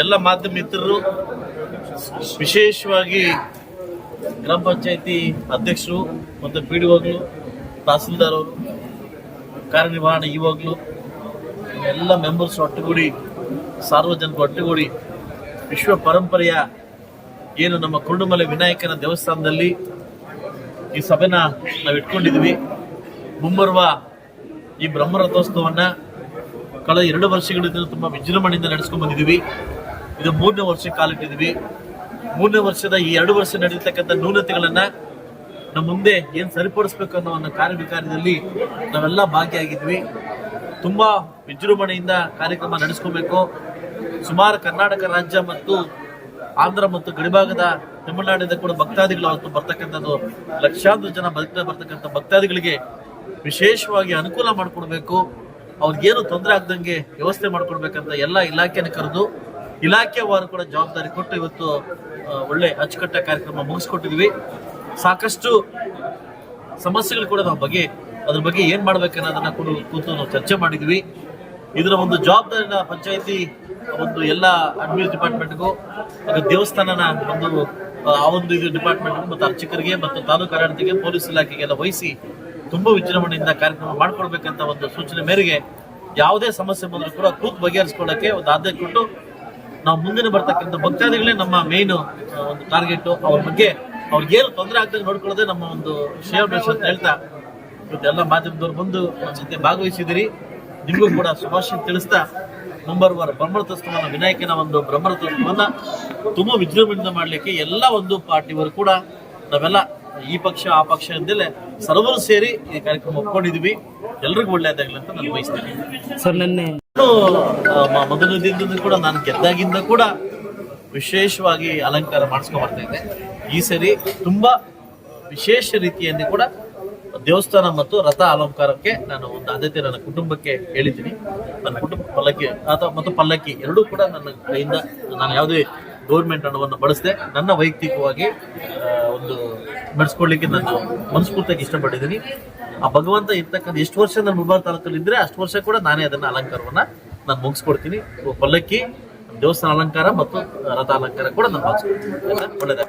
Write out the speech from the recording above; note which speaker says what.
Speaker 1: ಎಲ್ಲ ಮಾಧ್ಯಮ ಮಿತ್ರರು ವಿಶೇಷವಾಗಿ ಗ್ರಾಮ ಪಂಚಾಯಿತಿ ಅಧ್ಯಕ್ಷರು ಮತ್ತು ಪಿ ಡಿ ಒಗಳು ತಹಸೀಲ್ದಾರ್ ಅವರು, ಕಾರ್ಯನಿರ್ವಹಣೆ ಇವಾಗಲೂ ಎಲ್ಲ ಮೆಂಬರ್ಸ್ ಒಟ್ಟುಗೂಡಿ, ಸಾರ್ವಜನಿಕ ಒಟ್ಟುಗೂಡಿ ವಿಶ್ವ ಪರಂಪರೆಯ ಏನು ನಮ್ಮ ಕುರುಡುಮಲೆ ವಿನಾಯಕನ ದೇವಸ್ಥಾನದಲ್ಲಿ ಈ ಸಭೆನ ನಾವು ಇಟ್ಕೊಂಡಿದ್ವಿ. ಮುಂಬರುವ ಈ ಬ್ರಹ್ಮರಥೋತ್ಸವವನ್ನು ಕಳೆದ ಎರಡು ವರ್ಷಗಳಿಂದ ತುಂಬ ವಿಜೃಂಭಣೆಯಿಂದ ನಡೆಸ್ಕೊಂಡು ಬಂದಿದ್ದೀವಿ. ಇದು ಮೂರನೇ ವರ್ಷ ಕಾಲಿಟ್ಟಿದ್ವಿ ಮೂರನೇ ವರ್ಷದ ಈ ಎರಡು ವರ್ಷ ನಡೀತಕ್ಕಂಥ ನ್ಯೂನತೆಗಳನ್ನ ನಮ್ಮ ಮುಂದೆ ಏನ್ ಸರಿಪಡಿಸ್ಬೇಕು ಅನ್ನೋ ಒಂದು ಕಾರ್ಯವಿಕಾರದಲ್ಲಿ ನಾವೆಲ್ಲ ಭಾಗಿಯಾಗಿದ್ವಿ. ತುಂಬಾ ವಿಜೃಂಭಣೆಯಿಂದ ಕಾರ್ಯಕ್ರಮ ನಡೆಸ್ಕೋಬೇಕು. ಸುಮಾರು ಕರ್ನಾಟಕ ರಾಜ್ಯ ಮತ್ತು ಆಂಧ್ರ ಮತ್ತು ಗಡಿಭಾಗದ ತಮಿಳುನಾಡಿಂದ ಕೂಡ ಭಕ್ತಾದಿಗಳು ಅವತ್ತು ಬರ್ತಕ್ಕಂಥದ್ದು, ಲಕ್ಷಾಂತರ ಜನ ಬದುಕ ಬರ್ತಕ್ಕಂಥ ಭಕ್ತಾದಿಗಳಿಗೆ ವಿಶೇಷವಾಗಿ ಅನುಕೂಲ ಮಾಡಿಕೊಡ್ಬೇಕು. ಅವ್ರಿಗೇನು ತೊಂದರೆ ಆಗ್ದಂಗೆ ವ್ಯವಸ್ಥೆ ಮಾಡಿಕೊಡ್ಬೇಕಂತ ಎಲ್ಲ ಇಲಾಖೆಯನ್ನು ಕರೆದು ಇಲಾಖೆವಾರು ಕೂಡ ಜವಾಬ್ದಾರಿ ಕೊಟ್ಟು ಇವತ್ತು ಒಳ್ಳೆ ಅಚ್ಚುಕಟ್ಟ ಕಾರ್ಯಕ್ರಮ ಮುಗಿಸ್ಕೊಟ್ಟಿದ್ವಿ ಸಾಕಷ್ಟು ಸಮಸ್ಯೆಗಳು ಕೂಡ ನಾವು ಬಗ್ಗೆ ಅದ್ರ ಬಗ್ಗೆ ಏನ್ ಮಾಡ್ಬೇಕನ್ನೋದನ್ನ ಕೂಡ ಕೂತು ನಾವು ಚರ್ಚೆ ಮಾಡಿದ್ವಿ. ಇದರ ಒಂದು ಜವಾಬ್ದಾರಿನ ಪಂಚಾಯತಿ ಒಂದು ಎಲ್ಲ ಅಡ್ಮಿನ್ ಡಿಪಾರ್ಟ್ಮೆಂಟ್ಗೂ ದೇವಸ್ಥಾನನ ಒಂದು ಆ, ಒಂದು ಇದು ಡಿಪಾರ್ಟ್ಮೆಂಟ್ಗೂ ಮತ್ತು ಅರ್ಚಕರಿಗೆ ಮತ್ತು ತಾಲೂಕು ಆಡಳಿತಕ್ಕೆ ಪೊಲೀಸ್ ಇಲಾಖೆಗೆಲ್ಲ ವಹಿಸಿ ತುಂಬಾ ವಿಜೃಂಭಣೆಯಿಂದ ಕಾರ್ಯಕ್ರಮ ಮಾಡ್ಕೊಡ್ಬೇಕಂತ ಒಂದು ಸೂಚನೆ ಮೇರೆಗೆ ಯಾವುದೇ ಸಮಸ್ಯೆ ಬಂದರೂ ಕೂಡ ಕೂತ್ ಬಗೆಹರಿಸ್ಕೊಳ್ಳೋಕ್ಕೆ ಒಂದು ಆದ್ಯತೆ ಕೊಟ್ಟು ನಾವು ಮುಂದಿನ ಬರ್ತಕ್ಕಂಥ ಭಕ್ತಾದಿಗಳೇ ನಮ್ಮ ಮೇನ್ ಒಂದು ಟಾರ್ಗೆಟ್ ಅವ್ರ ಬಗ್ಗೆ ಅವ್ರಿಗೇನು ತೊಂದರೆ ಆಗ್ತದೆ ನೋಡ್ಕೊಳ್ಳೋದೇ ನಮ್ಮ ಒಂದು ಶ್ರೇಯ ಅಂತ ಹೇಳ್ತಾ ಇವತ್ತೆಲ್ಲ ಮಾಧ್ಯಮದವ್ರು ಬಂದು ನಮ್ಮ ಜೊತೆ ಭಾಗವಹಿಸಿದಿರಿ ನಿಮಗೂ ಕೂಡ ಶುಭಾಶಯ ತಿಳಿಸ್ತಾ ಮುಂಬರುವ ಬ್ರಹ್ಮರಥೋತ್ಸವನ ವಿನಾಯಕನ ಒಂದು ಬ್ರಹ್ಮರಥೋತ್ಸವನ ತುಂಬಾ ವಿಜೃಂಭಣೆಯಿಂದ ಮಾಡ್ಲಿಕ್ಕೆ ಎಲ್ಲ ಒಂದು ಪಾರ್ಟಿವರು ಕೂಡ ನಾವೆಲ್ಲ ಈ ಪಕ್ಷ ಆ ಪಕ್ಷ ಅಂದಲೇ ಸರ್ವರು ಸೇರಿ ಈ ಕಾರ್ಯಕ್ರಮ ಒಪ್ಕೊಂಡಿದ್ವಿ. ಎಲ್ರಿಗೂ ಒಳ್ಳೆಯದಾಗಲಿ ಅಂತ ನಾನು ಬಯಸ್ತೇನೆ.
Speaker 2: ಸರ್ ನನ್ನ
Speaker 1: ಮೊದಲು ದಿನದಿಂದ ಕೂಡ ನಾನು ಗೆದ್ದಾಗಿಂದ ಕೂಡ ವಿಶೇಷವಾಗಿ ಅಲಂಕಾರ ಮಾಡಿಸ್ಕೊಬರ್ತಾ ಇದ್ದೆ. ಈ ಸರಿ ತುಂಬಾ ವಿಶೇಷ ರೀತಿಯಲ್ಲಿ ಕೂಡ ದೇವಸ್ಥಾನ ಮತ್ತು ರಥ ಅಲಂಕಾರಕ್ಕೆ ನಾನು ಒಂದು ಆದ್ಯತೆ ನನ್ನ ಕುಟುಂಬಕ್ಕೆ ಹೇಳಿದ್ದೀನಿ. ನನ್ನ ಕುಟುಂಬ ಪಲ್ಲಕ್ಕಿ ಅಥವಾ ಮತ್ತು ಪಲ್ಲಕ್ಕಿ ಎರಡೂ ಕೂಡ ನನ್ನ ಕೈಯಿಂದ ನಾನು ಯಾವುದೇ ಗೌರ್ಮೆಂಟ್ ಹಣವನ್ನು ಬಳಸದೆ ನನ್ನ ವೈಯಕ್ತಿಕವಾಗಿ ಒಂದು ನಡೆಸ್ಕೊಡ್ಲಿಕ್ಕೆ ನಾನು ಮನಸ್ಫೂರ್ತಿಯಾಗಿ ಇಷ್ಟಪಟ್ಟಿದ್ದೀನಿ. ಆ ಭಗವಂತ ಇರ್ತಕ್ಕಂಥ ಎಷ್ಟು ವರ್ಷ ನಾನು ಮುಬಾರ್ ತಾಲೂಕಲ್ಲಿ ಇದ್ರೆ ಅಷ್ಟು ವರ್ಷ ಕೂಡ ನಾನೇ ಅದನ್ನ ಅಲಂಕಾರವನ್ನ ನಾನು ಮುಗಿಸ್ಕೊಡ್ತೀನಿ. ಪಲ್ಲಕ್ಕಿ, ದೇವಸ್ಥಾನ ಅಲಂಕಾರ ಮತ್ತು ರಥ ಅಲಂಕಾರ ಕೂಡ ನಾನು ಮಾಡಿಸ್ಕೊಡ್ತೀನಿ ಒಳ್ಳೆಯದಾಗ